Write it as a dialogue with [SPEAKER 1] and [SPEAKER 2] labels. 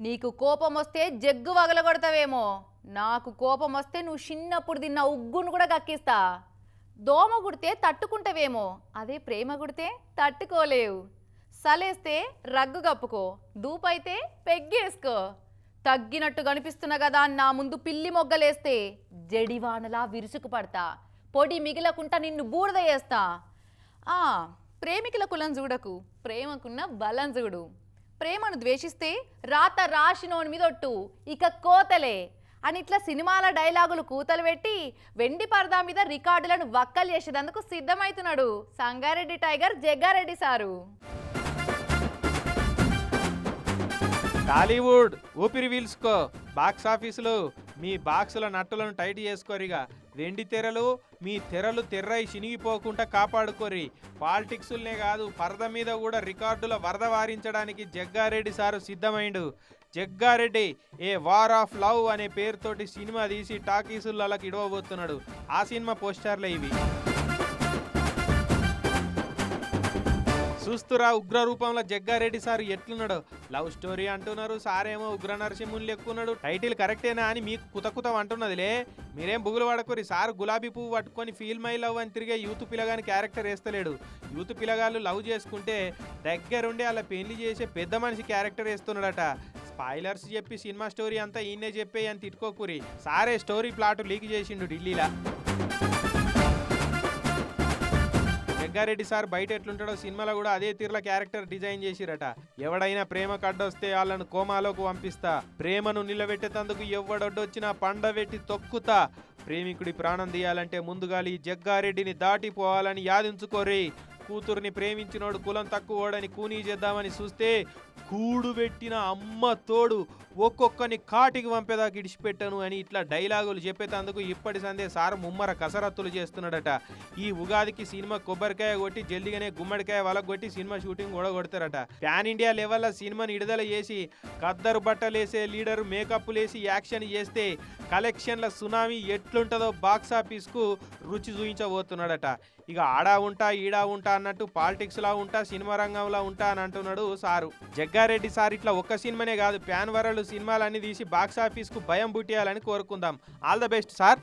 [SPEAKER 1] నీకు కోపం వస్తే జగ్గు వగలగొడతావేమో. నాకు కోపం వస్తే నువ్వు చిన్నప్పుడు తిన్న ఉగ్గును కూడా కక్కిస్తా దోమ గుడితే తట్టుకుంటావేమో. అదే ప్రేమ గుడితే తట్టుకోలేవు. సలేస్తే రగ్గు కప్పుకో. దూపైతే పెగ్గేసుకో. తగ్గినట్టు కనిపిస్తున్న కదా నా ముందు పిల్లి మొగ్గలేస్తే జడివానలా విరుసుకు పడతా పొడి మిగిలకుండా నిన్ను బూడిద చేస్తా. ఆ ప్రేమికుల కులం చూడకు. ప్రేమకున్న బలం చూడు. ప్రేమను ద్వేషిస్తే రాత రాసినోని మీద ఒట్టు ఇక కోతలే. అని ఇట్లా సినిమాల డైలాగులు కూతలు పెట్టి వెండి పరదా మీద రికార్డులను వక్కలు చేసేదందుకు సిద్ధమవుతున్నాడు Sangareddy tiger Jaggareddy sir.
[SPEAKER 2] Tollywood ఊపిరి పీల్చుకో బాక్స్ ఆఫీసులు మీ బాక్సుల నట్టులను టైట్ చేసుకోరిగా. వెండి తెరలు మీ తెరలు తెర్రై చినిగిపోకుండా కాపాడుకోరి. పాలిటిక్సులనే కాదు పరద మీద కూడా రికార్డుల వరద వారించడానికి Jaggareddy sir సిద్ధమైండు. Jaggareddy a war of love అనే పేరుతోటి సినిమా తీసి టాకీసులకి ఇడవబోతున్నాడు. ఆ సినిమా పోస్టర్లే ఇవి. చూస్తురా ఉగ్ర రూపంలో జగ్గారెడ్డి సార్ ఎట్లున్నాడు? లవ్ స్టోరీ అంటున్నారు సారేమో ఉగ్ర నరసింహుని ఎక్కున్నాడు. టైటిల్ కరెక్టేనా అని మీకు కుతకుతం అంటున్నదిలే. మీరేం బుగులు పడకూరి. సార్ గులాబీ పువ్వు పట్టుకొని ఫీల్ మై లవ్ అని తిరిగే యూత్ పిల్లగాని క్యారెక్టర్ వేస్తలేడు. యూత్ పిల్లగాళ్ళు లవ్ చేసుకుంటే దగ్గరుండి అలా పెళ్ళి చేసే పెద్ద మనిషి క్యారెక్టర్ వేస్తున్నాడట. స్పాయిలర్స్ చెప్పి సినిమా స్టోరీ అంతా ఈయనే చెప్పే అని తిట్టుకోకూరి. సారే స్టోరీ ప్లాట్ లీక్ చేసిండు ఢిల్లీలా. జగ్గారెడ్డి సార్ బయట ఎట్లుంటాడో సినిమాలో కూడా అదే తీరుల క్యారెక్టర్ డిజైన్ చేసిరట. ఎవడైనా ప్రేమ కడ్డొస్తే వాళ్ళను కోమాలోకి పంపిస్తా. ప్రేమను నిలబెట్టేందుకు ఎవడొడ్డొచ్చినా పండబెట్టి తొక్కుతా. ప్రేమికుడి ప్రాణం తీయాలంటే ముందుగా ఈ జగ్గారెడ్డిని దాటిపోవాలని యాదించుకోరి. కూతుర్ని ప్రేమించినోడు కులం తక్కువోడని కూనీ చేద్దామని చూస్తే కూడు పెట్టిన అమ్మ తోడు ఒక్కొక్కని కాటికి పంపేదాకా ఇడిచిపెట్టను అని ఇట్లా డైలాగులు చెప్పేటందుకు ఇప్పటి సందే సార్ ముమ్మర కసరత్తులు చేస్తున్నాడట. ఈ ఉగాదికి సినిమా కొబ్బరికాయ కొట్టి జల్దిగానే గుమ్మడికాయ వలగొట్టి సినిమా షూటింగ్ కూడా కొడతారట. ప్యాన్ ఇండియా లెవెల్లో సినిమాని విడుదల చేసి కద్దరు బట్టలేసే లీడర్ మేకప్లేసి యాక్షన్ చేస్తే కలెక్షన్ల సునామీ ఎట్లుంటుందో బాక్సాఫీస్కు రుచి చూయించబోతున్నాడట. ఇక ఆడా ఉంటా ఈడా ఉంటా అన్నట్టు పాలిటిక్స్ లా ఉంటా సినిమా రంగంలో ఉంటా అని అంటున్నాడు సారు. జగ్గారెడ్డి సార్ ఇట్లా ఒక్క సినిమానే కాదు ప్యాన్ వరల్డ్ సినిమాలన్నీ తీసి బాక్స్ ఆఫీస్కు భయం బుట్టేయాలని కోరుకుందాం. All the best sir